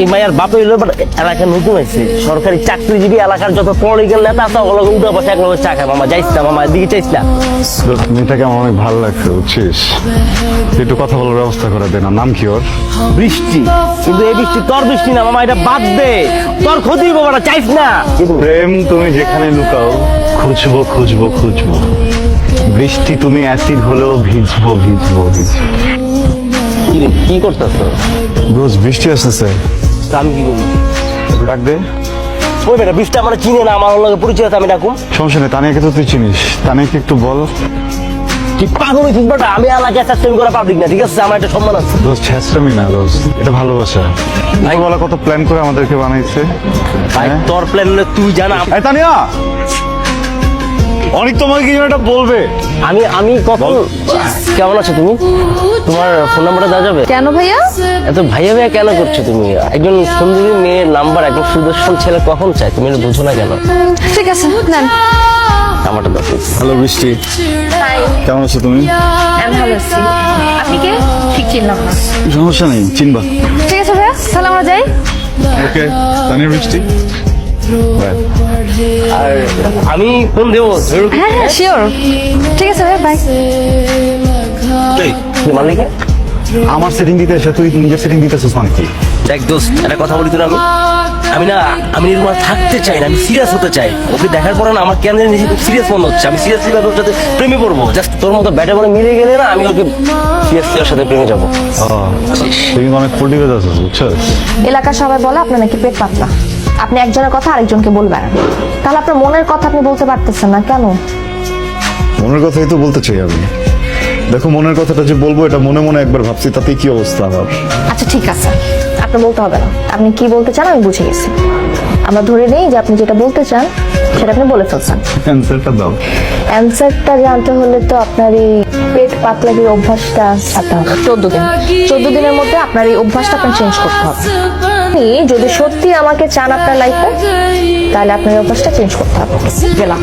এই মায়ের বাপ হইল নতুন সরকারি চাকরিজীবী এলাকার যত পলিটিক্যাল নেতা আছে ওগুলো বসে এক চা খায়। মামা যাইস না মামা এদিকে চাইস না। মেয়েটাকে আমার অনেক ভালো লাগছে বুঝছিস? একটু কথা বলার ব্যবস্থা করে দে না। নাম কি ওর? বৃষ্টি। কিন্তু এই বৃষ্টি তোর বৃষ্টি না মামা এটা বাদ দে। তোর ক্ষতি হইব বাবা চাইস না। প্রেম তুমি যেখানে লুকাও খুঁজবো খুঁজবো খুঁজবো। বৃষ্টি তুমি অ্যাসিড হলেও ভিজবো ভিজবো ভিজবো। কি রে, কি করতেছ? রোজ বৃষ্টি আসতেছে। আমি কি করব? ডাক দে। ওই বেটা বৃষ্টি আমার চিনে না আমার লগে পরিচয় আছে আমি ডাকুম। সমস্যা নেই তানিয়াকে তো তুই চিনিস। তানিয়াকে একটু বল। কি পাগল হয়েছিস বেটা আমি এলাকায় চাকরি করা পাবলিক না ঠিক আছে? আমার একটা সম্মান আছে। রোজ ছেঁচড়ামি না রোজ। এটা ভালোবাসা। বলা কত প্ল্যান করে আমাদেরকে বানাইছে ভাই হ্যাঁ? তোর প্ল্যান তুই জানা। তানিয়া! অনেক তোমাকে কিছু একটা বলবে? আমি আমি কখন? কেমন আছো তুমি? তোমার ফোন নাম্বারটা দেওয়া যাবে? কেন ভাইয়া? এত ভাইয়া ভাইয়া কেন করছ তুমি? একজন সুন্দরী মেয়ের নাম্বার একজন সুদর্শন ছেলে কখন চায়? তুমি এটা বুঝো না কেন? ঠিক আছে নেন। নাম্বারটা দাও। হ্যালো বৃষ্টি কেমন আছো তুমি? আমি ভালো আছি। আপনি কে? ঠিক চিনলাম না। সমস্যা নেই চিনবা। ঠিক আছে ভাইয়া তাহলে আমরা যাই ওকে তানিয়া বৃষ্টি আর আমি ফোন দেবো হ্যাঁ হ্যাঁ শিওর ঠিক আছে ভাই বাই মালিকে। আমার সেটিং দিতে এসে তুই নিজের সেটিং দিতেছিস মানে কি? দেখ দোস্ত একটা কথা বলি তো না আমি না আমি নির্মল থাকতে চাই না আমি সিরিয়াস হতে চাই। ওকে দেখার পরে না আমার কেন জানি নিজে সিরিয়াস মনে হচ্ছে। আমি সিরিয়াসলি ভাবে ওর সাথে প্রেমে পড়ব। জাস্ট তোর মতো ব্যাটে বলে মিলে গেলে না আমি ওকে সিরিয়াসলি ওর সাথে প্রেমে যাব। কিন্তু অনেক ফুল ডিভেজ আছিস বুঝছিস এলাকার সবাই বলে আপনার নাকি পেট পাতলা। আপনি একজনের কথা আরেকজনকে বলবেন তাহলে আপনার মনের কথা আপনি বলতে পারতেছেন না কেন? মনের কথাই তো বলতে চাই আমি। দেখো মনের কথাটা যে বলব এটা মনে মনে একবার ভাবছি তাতে কি অবস্থা আমার? আচ্ছা ঠিক আছে। আপনি বলতে হবে না। আপনি কি বলতে চান আমি বুঝে গেছি। আমরা ধরে নিই যে আপনি যেটা বলতে চান সেটা আপনি বলে ফেলছেন। অ্যান্সারটা দাও। অ্যান্সারটা জানতে হলে তো আপনার এই পেট পাতলাগির অভ্যাসটা ছাড়তে হবে। চোদ্দ দিন। চোদ্দ দিনের মধ্যে আপনার এই অভ্যাসটা আপনার চেঞ্জ করতে হবে। আপনি যদি সত্যি আমাকে চান আপনার লাইফে তাহলে আপনার অভ্যাসটা চেঞ্জ করতে হবে। গেলাম।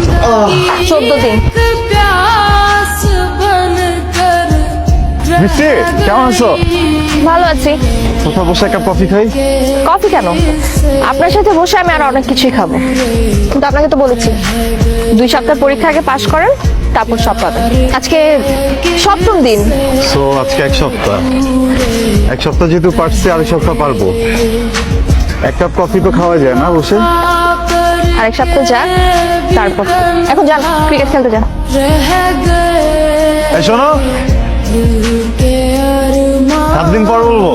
চোদ্দ দিন। বৃষ্টি কেমন আছো? ভালো আছি। কোথাও বসে একটা কফি খাই? কফি কেন? আপনার সাথে বসে আমি আর অনেক কিছুই খাব। কিন্তু আপনাকে তো বলেছি দুই সপ্তাহ পরীক্ষা আগে পাশ করেন তারপর সব পাবেন। আজকে সপ্তম দিন। সো আজকে এক সপ্তাহ। এক সপ্তাহ যেহেতু পারছি আরেক সপ্তাহ পারব। এক কাপ কফি তো খাওয়া যায় না বসে? আরেক সপ্তাহ যাক তারপর। এখন যান ক্রিকেট খেলতে যান। এই শোনো সাবলিং পর বলব?